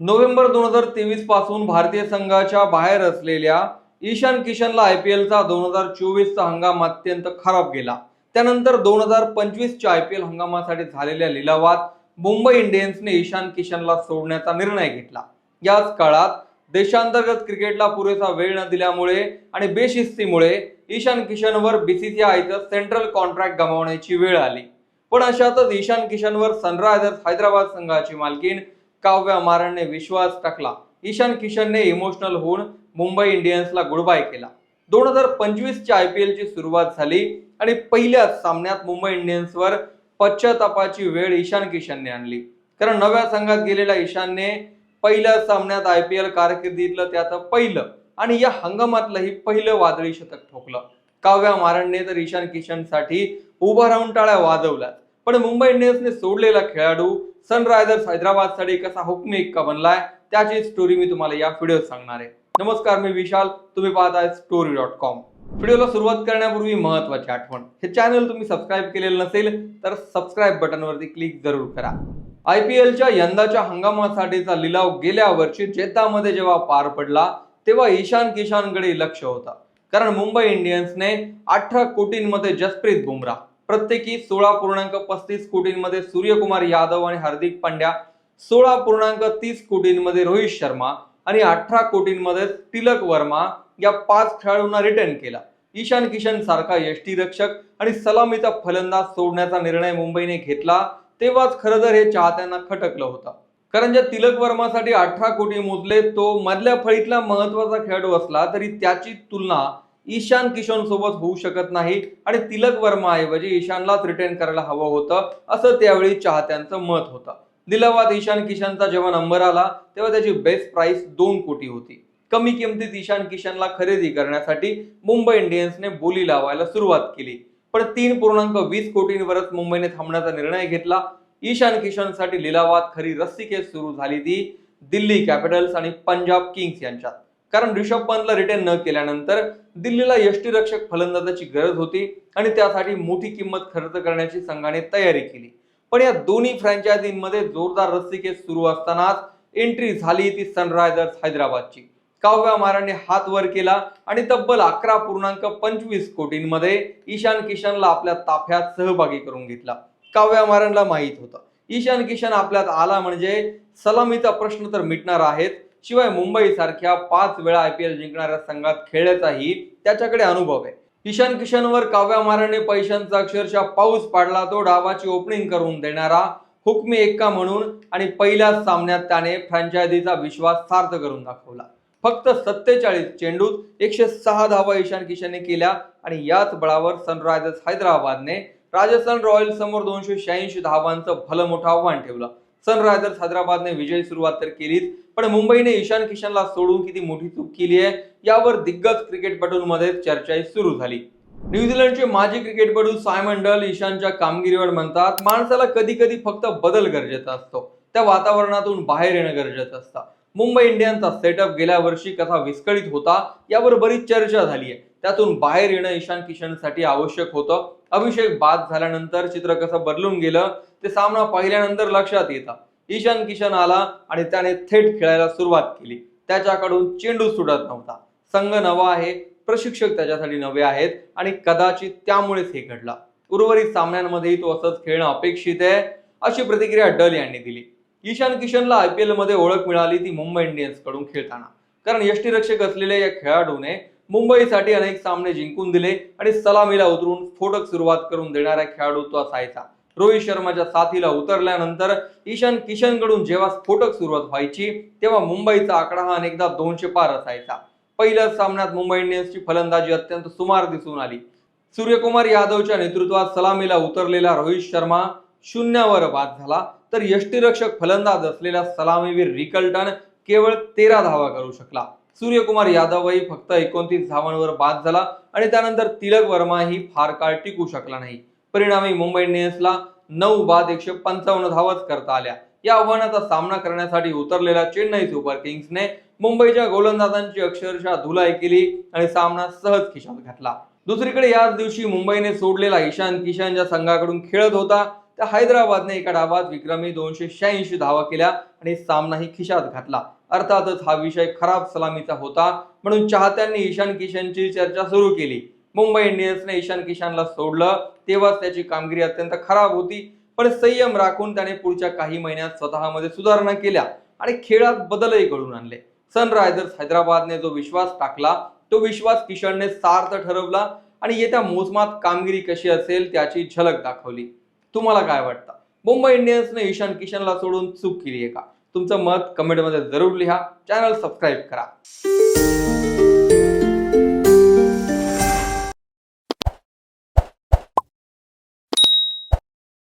November दोन हजार तेवीसपासून भारतीय संघाच्या बाहेर असलेल्या ईशान किशनला आय पी एलचा दोन हजार चोवीसचा हंगाम अत्यंत खराब गेला. त्यानंतर दोन हजार पंचवीसच्या आय पी एल हंगामासाठी झालेल्या लिलावात मुंबई इंडियन्सने ईशान किशनला सोडण्याचा निर्णय घेतला. याच काळात देशांतर्गत क्रिकेटला पुरेसा वेळ न दिल्यामुळे आणि बेशिस्तीमुळे ईशान किशनवर बीसीसीआयचं सेंट्रल कॉन्ट्रॅक्ट गमावण्याची वेळ आली. पण अशातच ईशान किशनवर सनरायझर्स हैदराबाद संघाची मालकीण काव्या मारणने विश्वास टाकला. ईशान किशनने इमोशनल होऊन मुंबई इंडियन्सला गुडबाय केला. दोन हजार पंचवीसच्या आय पी एलची सुरुवात झाली आणि पहिल्याच सामन्यात मुंबई इंडियन्सवर पश्चातापाची वेळ ईशान किशनने आणली. कारण नव्या संघात गेलेल्या ईशानने पहिल्या सामन्यात आय पी एल कारकिर्दीतलं त्याचं पहिलं आणि या हंगामातलंही पहिलं वादळी शतक ठोकलं. काव्या मारणने तर ईशान किशनसाठी उभा राहून टाळ्या वाजवल्या पण मुंबई इंडियन्सने सोडलेला खेळाडू सनरायझर्स हैदराबादसाठी कसा हुकमी इक्का बनलाय त्याची स्टोरी मी तुम्हाला या व्हिडिओत सांगणार आहे. नमस्कार मी विशाल. तुम्ही पाहताय स्टोरी डॉट कॉम व्हिडिओला सुरुवात करण्यापूर्वी महत्वाची आठवण. हे चॅनल तुम्ही सबस्क्राईब केलेलं नसेल तर सबस्क्राईब बटनवरती क्लिक जरूर करा. आय पी एलच्या यंदाच्या हंगामासाठीचा लिलाव गेल्या वर्षी जेतामध्ये जेव्हा पार पडला तेव्हा ईशान किशानकडे लक्ष होतं. कारण मुंबई इंडियन्सने अठरा कोटींमध्ये जसप्रीत बुमराह प्रत्येकी सोळा पूर्णांक पस्तीस कोटींमध्ये सूर्यकुमार यादव आणि हार्दिक पांड्या सोळा पूर्णांक तीस कोटींमध्ये रोहित शर्मा आणि अठरा कोटींमध्ये तिलक वर्मा या पाच खेळाडूंना रिटर्न केला. ईशान किशन सारखा यष्टीरक्षक आणि सलामीचा फलंदाज सोडण्याचा निर्णय मुंबईने घेतला तेव्हाच खरं तर हे चाहत्यांना खटकलं होतं. कारण ज्या तिलक वर्मासाठी अठरा कोटी मोजले तो मधल्या फळीतला महत्त्वाचा खेळाडू असला तरी त्याची तुलना ईशान किशन सोबत होऊ शकत नाही आणि तिलक वर्मा ऐवजी ईशानलाच रिटेन करायला हवं होतं असं त्यावेळी चाहत्यांचं मत होतं. निलावात ईशान किशनचा जेव्हा नंबर आला तेव्हा त्याची बेस्ट प्राइस दोन कोटी होती. कमी किमतीत ईशान किशनला खरेदी करण्यासाठी मुंबई इंडियन्सने बोली लावायला सुरुवात केली. पण तीन पूर्णांक वीस कोटींवरच मुंबईने थांबण्याचा निर्णय घेतला. ईशान किशनसाठी लिलावात खरी रस्सीखेच सुरू झाली ती दिल्ली कॅपिटल्स आणि पंजाब किंग्स यांच्यात. कारण रिषभ पंतला रिटर्न न केल्यानंतर दिल्लीला यष्टीरक्षक फलंदाजाची गरज होती आणि त्यासाठी मोठी किंमत खर्च करण्याची संघाने तयारी केली. पण या दोन्ही फ्रँचायझींमध्ये जोरदार रस्सीखेच सुरू असतानाच एंट्री झाली ती सनरायझर्स हैदराबादची. काव्या माराने हात वर केला आणि तब्बल अकरा पूर्णांक पंचवीस कोटींमध्ये ईशान किशनला आपल्या ताफ्यात सहभागी करून घेतला. काव्या महाराणला माहीत होतं. ईशान किशन आपल्यात आला म्हणजे सलामीचा प्रश्न तर मिटणार आहेत. शिवाय मुंबई सारख्या पाच वेळा आय पी एल जिंकणाऱ्या संघात खेळण्याचाही त्याच्याकडे अनुभव आहे. ईशान किशनवर काव्या माराने पैशांचा अक्षरशः पाऊस पाडला तो डावाची ओपनिंग करून देणारा हुकमी एक्का म्हणून आणि पहिल्याच सामन्यात त्याने फ्रँचायझीचा विश्वास सार्थ करून दाखवला. फक्त सत्तेचाळीस चेंडूत एकशे सहा धावा ईशान किशनने केल्या आणि याच बळावर सनरायझर्स हैदराबादने राजस्थान रॉयल्स समोर दोनशे शहाऐंशी धावांचं भलं मोठं आव्हान ठेवलं. सनरायझर्स हैदराबादने विजयी सुरुवात तर केलीच पण मुंबईने ईशान किशनला सोडून किती मोठी चूक केली आहे यावर दिग्गज क्रिकेटपटूंमध्ये चर्चा सुरू झाली. न्यूझीलंडचे माजी क्रिकेटपटू सायमन डल ईशानच्या कामगिरीवर म्हणतात माणसाला कधी कधी फक्त बदल गरजेचा असतो. त्या वातावरणातून बाहेर येणं गरजेचं असतं. मुंबई इंडियन्सचा सेटअप गेल्या वर्षी कसा विस्कळीत होता यावर बरीच चर्चा झाली आहे. त्यातून बाहेर येणं ईशान किशनसाठी आवश्यक होतं. अभिषेक बाद झाल्यानंतर चित्र कसं बदलून गेलं ते सामना पाहिल्यानंतर लक्षात येतं. ईशान किशन आला आणि त्याने थेट खेळायला सुरुवात केली. त्याच्याकडून चेंडू सुटत नव्हता. संघ नवा आहे प्रशिक्षक त्याच्यासाठी नवे आहेत आणि कदाचित त्यामुळेच हे घडलं. उर्वरित सामन्यांमध्येही तो असंच खेळणं अपेक्षित आहे अशी प्रतिक्रिया डल यांनी दिली. ईशान किशनला आय पी एलमध्ये ओळख मिळाली ती मुंबई इंडियन्सकडून खेळताना. कारण यष्टीरक्षक असलेल्या या खेळाडूने मुंबईसाठी अनेक सामने जिंकून दिले आणि सलामीला उतरून स्फोटक सुरुवात करून देणारा खेळाडू तो असायचा रोहित शर्माच्या साथीला उतरल्यानंतर ईशान किशनकडून जेव्हा स्फोटक सुरुवात व्हायची तेव्हा मुंबईचा आकडा हा अनेकदा दोनशे पार असायचा. पहिल्याच सामन्यात मुंबई इंडियन्सची फलंदाजी अत्यंत सुमार दिसून आली. सूर्यकुमार यादवच्या नेतृत्वात सलामीला उतरलेला रोहित शर्मा शून्यावर बाद झाला. तर यष्टीरक्षक फलंदाज असलेला सलामीवीर रिकल्टन केवळ तेरा धावा करू शकला. सूर्यकुमार यादवही फक्त एकोणतीस धावांवर बाद झाला आणि त्यानंतर तिलक वर्माही फार काळ टिकू शकला नाही. परिणामी मुंबई इंडियन्सला नऊ बाद एकशे पंचावन्न धावच करता आल्या. या आव्हानाचा सामना करण्यासाठी उतरलेल्या चेन्नई सुपर किंग्सने मुंबईच्या गोलंदाजांची अक्षरशः धुलाई केली आणि सामना सहज खिशात घातला. दुसरीकडे याच दिवशी मुंबईने सोडलेला ईशान किशनच्या संघाकडून खेळत होता तर हैदराबादने एका डावात विक्रमी दोनशे शहाऐंशी धावा केल्या आणि सामनाही खिशात घातला. अर्थातच हा विषय खराब सलामीचा होता म्हणून चाहत्यांनी ईशान किशनची चर्चा सुरू केली. मुंबई इंडियन्सने ईशान किशनला सोडलं तेव्हाच त्याची कामगिरी अत्यंत खराब होती. पण संयम राखून त्याने पुढच्या काही महिन्यात स्वतःमध्ये सुधारणा केल्या आणि खेळात बदलही घडून आणले. सनरायझर्स हैदराबादने जो विश्वास टाकला तो विश्वास किशनने सार्थ ठरवला आणि येत्या मोसमात कामगिरी कशी असेल त्याची झलक दाखवली. तुम्हाला काय वाटतं? मुंबई इंडियन्सने ईशान किशनला सोडून चूक केली आहे का? तुमचं मत कमेंटमध्ये जरूर लिहा. चॅनल सबस्क्राईब करा.